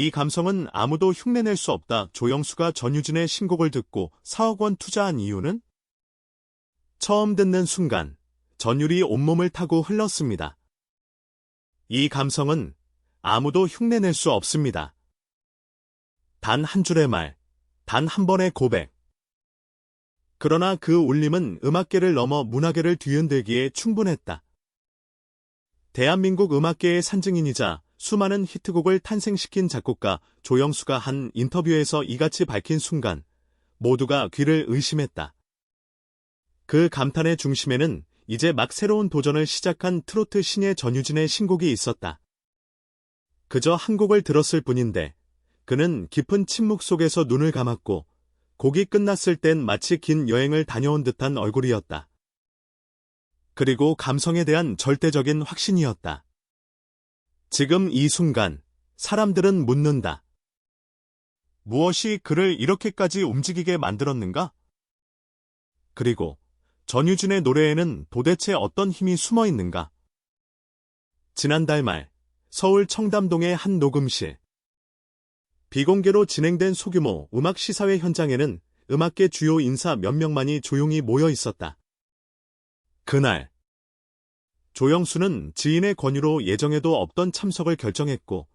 이 감성은 아무도 흉내낼 수 없다. 조영수가 전유진의 신곡을 듣고 4억 원 투자한 이유는? 처음 듣는 순간 전율이 온몸을 타고 흘렀습니다. 이 감성은 아무도 흉내낼 수 없습니다. 단 한 줄의 말, 단 한 번의 고백. 그러나 그 울림은 음악계를 넘어 문화계를 뒤흔들기에 충분했다. 대한민국 음악계의 산증인이자 수많은 히트곡을 탄생시킨 작곡가 조영수가 한 인터뷰에서 이같이 밝힌 순간 모두가 귀를 의심했다. 그 감탄의 중심에는 이제 막 새로운 도전을 시작한 트로트 신예 전유진의 신곡이 있었다. 그저 한 곡을 들었을 뿐인데 그는 깊은 침묵 속에서 눈을 감았고 곡이 끝났을 땐 마치 긴 여행을 다녀온 듯한 얼굴이었다. 그리고 감성에 대한 절대적인 확신이었다. 지금 이 순간 사람들은 묻는다. 무엇이 그를 이렇게까지 움직이게 만들었는가? 그리고 전유진의 노래에는 도대체 어떤 힘이 숨어 있는가? 지난달 말 서울 청담동의 한 녹음실 비공개로 진행된 소규모 음악 시사회 현장에는 음악계 주요 인사 몇 명만이 조용히 모여 있었다. 그날 조영수는 지인의 권유로 예정에도 없던 참석을 결정했고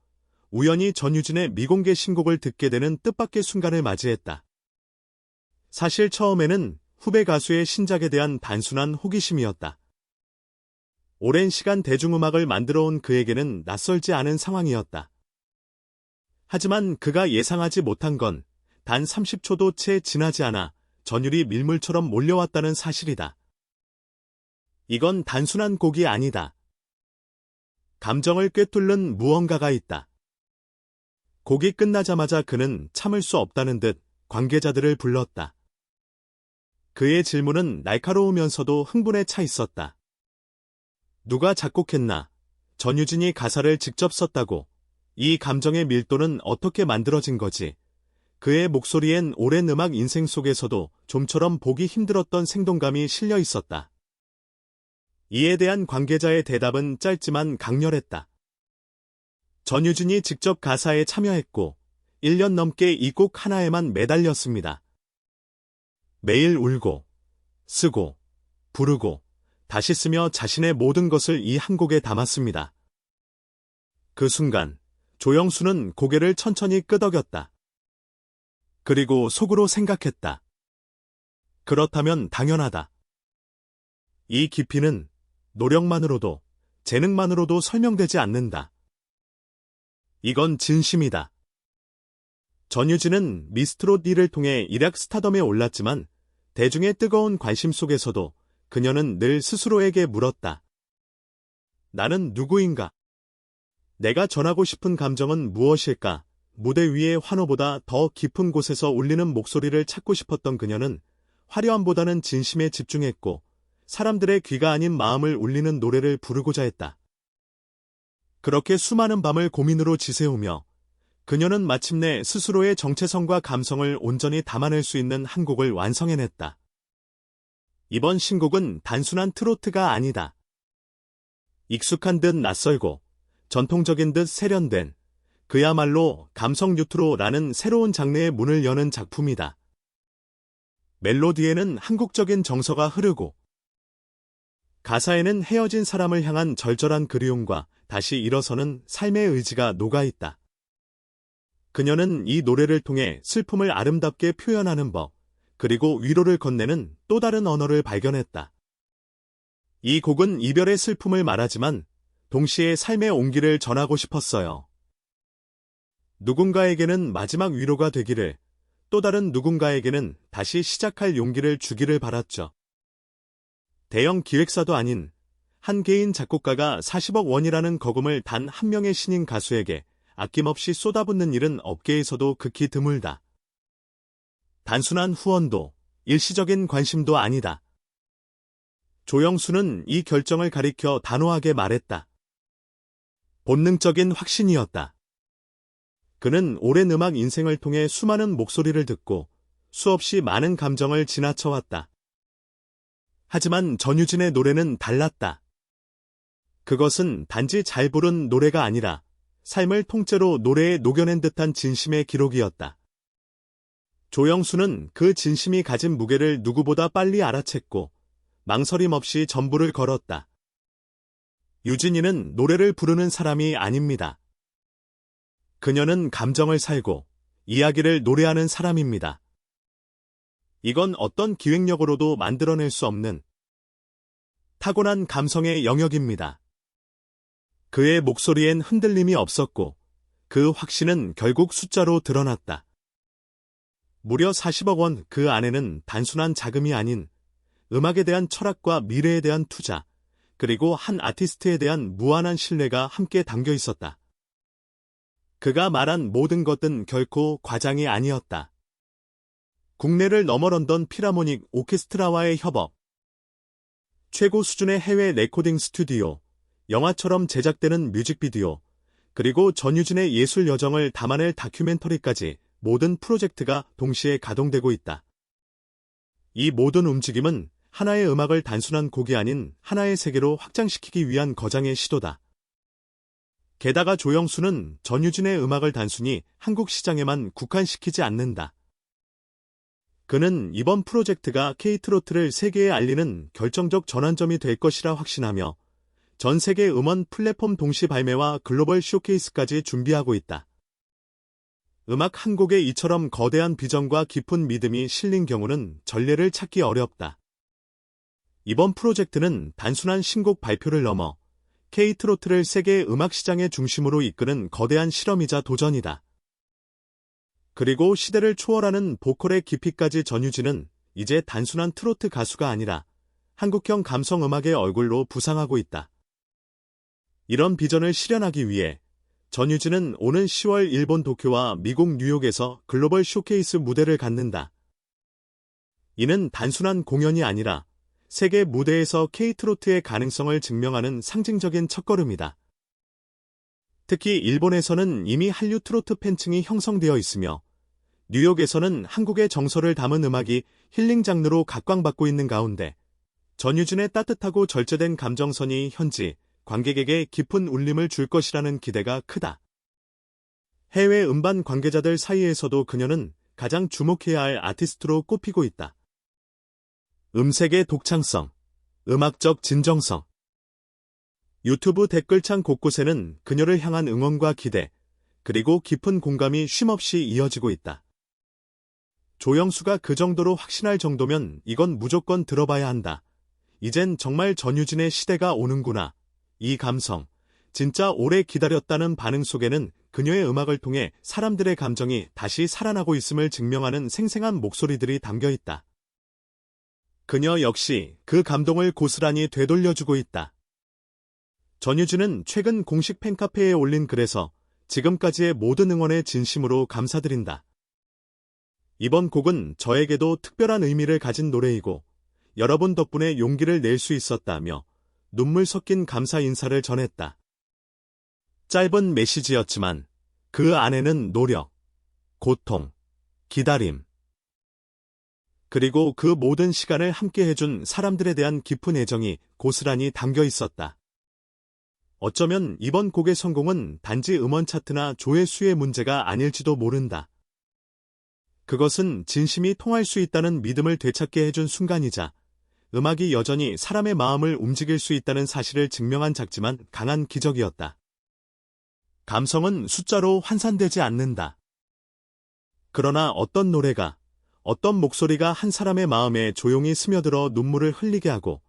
우연히 전유진의 미공개 신곡을 듣게 되는 뜻밖의 순간을 맞이했다. 사실 처음에는 후배 가수의 신작에 대한 단순한 호기심이었다. 오랜 시간 대중음악을 만들어 온 그에게는 낯설지 않은 상황이었다. 하지만 그가 예상하지 못한 건 단 30초도 채 지나지 않아 전율이 밀물처럼 몰려왔다는 사실이다. 이건 단순한 곡이 아니다. 감정을 꿰뚫는 무언가가 있다. 곡이 끝나자마자 그는 참을 수 없다는 듯 관계자들을 불렀다. 그의 질문은 날카로우면서도 흥분에 차 있었다. 누가 작곡했나? 전유진이 가사를 직접 썼다고. 이 감정의 밀도는 어떻게 만들어진 거지? 그의 목소리엔 오랜 음악 인생 속에서도 좀처럼 보기 힘들었던 생동감이 실려 있었다. 이에 대한 관계자의 대답은 짧지만 강렬했다. 전유진이 직접 가사에 참여했고 1년 넘게 이 곡 하나에만 매달렸습니다. 매일 울고, 쓰고, 부르고, 다시 쓰며 자신의 모든 것을 이 한 곡에 담았습니다. 그 순간, 조영수는 고개를 천천히 끄덕였다. 그리고 속으로 생각했다. 그렇다면 당연하다. 이 깊이는 노력만으로도 재능만으로도 설명되지 않는다. 이건 진심이다. 전유진은 미스트롯 1을 통해 일약 스타덤에 올랐지만 대중의 뜨거운 관심 속에서도 그녀는 늘 스스로에게 물었다. 나는 누구인가? 내가 전하고 싶은 감정은 무엇일까? 무대 위의 환호보다 더 깊은 곳에서 울리는 목소리를 찾고 싶었던 그녀는 화려함보다는 진심에 집중했고 사람들의 귀가 아닌 마음을 울리는 노래를 부르고자 했다. 그렇게 수많은 밤을 고민으로 지새우며 그녀는 마침내 스스로의 정체성과 감성을 온전히 담아낼 수 있는 한 곡을 완성해냈다. 이번 신곡은 단순한 트로트가 아니다. 익숙한 듯 낯설고 전통적인 듯 세련된 그야말로 감성 뉴트로라는 새로운 장르의 문을 여는 작품이다. 멜로디에는 한국적인 정서가 흐르고 가사에는 헤어진 사람을 향한 절절한 그리움과 다시 일어서는 삶의 의지가 녹아있다. 그녀는 이 노래를 통해 슬픔을 아름답게 표현하는 법, 그리고 위로를 건네는 또 다른 언어를 발견했다. 이 곡은 이별의 슬픔을 말하지만 동시에 삶의 온기를 전하고 싶었어요. 누군가에게는 마지막 위로가 되기를, 또 다른 누군가에게는 다시 시작할 용기를 주기를 바랐죠. 대형 기획사도 아닌 한 개인 작곡가가 40억 원이라는 거금을 단 한 명의 신인 가수에게 아낌없이 쏟아붓는 일은 업계에서도 극히 드물다. 단순한 후원도 일시적인 관심도 아니다. 조영수는 이 결정을 가리켜 단호하게 말했다. 본능적인 확신이었다. 그는 오랜 음악 인생을 통해 수많은 목소리를 듣고 수없이 많은 감정을 지나쳐왔다. 하지만 전유진의 노래는 달랐다. 그것은 단지 잘 부른 노래가 아니라 삶을 통째로 노래에 녹여낸 듯한 진심의 기록이었다. 조영수는 그 진심이 가진 무게를 누구보다 빨리 알아챘고 망설임 없이 전부를 걸었다. 유진이는 노래를 부르는 사람이 아닙니다. 그녀는 감정을 살고 이야기를 노래하는 사람입니다. 이건 어떤 기획력으로도 만들어낼 수 없는 타고난 감성의 영역입니다. 그의 목소리엔 흔들림이 없었고 그 확신은 결국 숫자로 드러났다. 무려 40억 원 그 안에는 단순한 자금이 아닌 음악에 대한 철학과 미래에 대한 투자, 그리고 한 아티스트에 대한 무한한 신뢰가 함께 담겨 있었다. 그가 말한 모든 것은 결코 과장이 아니었다. 국내를 넘어 런던 피라모닉 오케스트라와의 협업, 최고 수준의 해외 레코딩 스튜디오, 영화처럼 제작되는 뮤직비디오, 그리고 전유진의 예술 여정을 담아낼 다큐멘터리까지 모든 프로젝트가 동시에 가동되고 있다. 이 모든 움직임은 하나의 음악을 단순한 곡이 아닌 하나의 세계로 확장시키기 위한 거장의 시도다. 게다가 조영수는 전유진의 음악을 단순히 한국 시장에만 국한시키지 않는다. 그는 이번 프로젝트가 K트로트를 세계에 알리는 결정적 전환점이 될 것이라 확신하며 전 세계 음원 플랫폼 동시 발매와 글로벌 쇼케이스까지 준비하고 있다. 음악 한 곡에 이처럼 거대한 비전과 깊은 믿음이 실린 경우는 전례를 찾기 어렵다. 이번 프로젝트는 단순한 신곡 발표를 넘어 K트로트를 세계 음악 시장의 중심으로 이끄는 거대한 실험이자 도전이다. 그리고 시대를 초월하는 보컬의 깊이까지 전유진은 이제 단순한 트로트 가수가 아니라 한국형 감성 음악의 얼굴로 부상하고 있다. 이런 비전을 실현하기 위해 전유진은 오는 10월 일본 도쿄와 미국 뉴욕에서 글로벌 쇼케이스 무대를 갖는다. 이는 단순한 공연이 아니라 세계 무대에서 K트로트의 가능성을 증명하는 상징적인 첫걸음이다. 특히 일본에서는 이미 한류 트로트 팬층이 형성되어 있으며 뉴욕에서는 한국의 정서를 담은 음악이 힐링 장르로 각광받고 있는 가운데 전유진의 따뜻하고 절제된 감정선이 현지 관객에게 깊은 울림을 줄 것이라는 기대가 크다. 해외 음반 관계자들 사이에서도 그녀는 가장 주목해야 할 아티스트로 꼽히고 있다. 음색의 독창성, 음악적 진정성. 유튜브 댓글창 곳곳에는 그녀를 향한 응원과 기대, 그리고 깊은 공감이 쉼없이 이어지고 있다. 조영수가 그 정도로 확신할 정도면 이건 무조건 들어봐야 한다. 이젠 정말 전유진의 시대가 오는구나. 이 감성, 진짜 오래 기다렸다는 반응 속에는 그녀의 음악을 통해 사람들의 감정이 다시 살아나고 있음을 증명하는 생생한 목소리들이 담겨 있다. 그녀 역시 그 감동을 고스란히 되돌려주고 있다. 전유진은 최근 공식 팬카페에 올린 글에서 지금까지의 모든 응원에 진심으로 감사드린다. 이번 곡은 저에게도 특별한 의미를 가진 노래이고 여러분 덕분에 용기를 낼 수 있었다며 눈물 섞인 감사 인사를 전했다. 짧은 메시지였지만 그 안에는 노력, 고통, 기다림, 그리고 그 모든 시간을 함께 해준 사람들에 대한 깊은 애정이 고스란히 담겨 있었다. 어쩌면 이번 곡의 성공은 단지 음원 차트나 조회수의 문제가 아닐지도 모른다. 그것은 진심이 통할 수 있다는 믿음을 되찾게 해준 순간이자 음악이 여전히 사람의 마음을 움직일 수 있다는 사실을 증명한 작지만 강한 기적이었다. 감성은 숫자로 환산되지 않는다. 그러나 어떤 노래가, 어떤 목소리가 한 사람의 마음에 조용히 스며들어 눈물을 흘리게 하고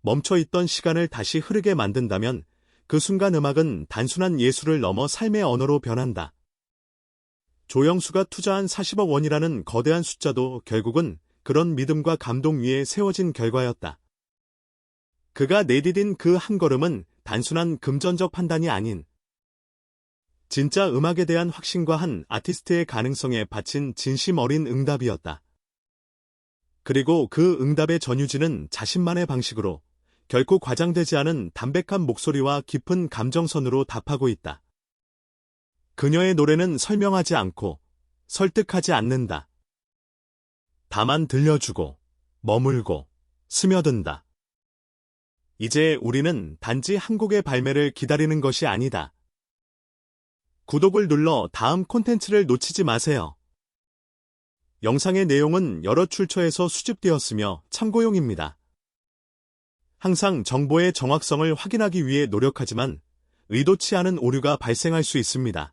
멈춰있던 시간을 다시 흐르게 만든다면 그 순간 음악은 단순한 예술을 넘어 삶의 언어로 변한다. 조영수가 투자한 40억 원이라는 거대한 숫자도 결국은 그런 믿음과 감동 위에 세워진 결과였다. 그가 내디딘 그 한 걸음은 단순한 금전적 판단이 아닌 진짜 음악에 대한 확신과 한 아티스트의 가능성에 바친 진심 어린 응답이었다. 그리고 그 응답의 전유진은 자신만의 방식으로 결코 과장되지 않은 담백한 목소리와 깊은 감정선으로 답하고 있다. 그녀의 노래는 설명하지 않고 설득하지 않는다. 다만 들려주고 머물고 스며든다. 이제 우리는 단지 한국의 발매를 기다리는 것이 아니다. 구독을 눌러 다음 콘텐츠를 놓치지 마세요. 영상의 내용은 여러 출처에서 수집되었으며 참고용입니다. 항상 정보의 정확성을 확인하기 위해 노력하지만 의도치 않은 오류가 발생할 수 있습니다.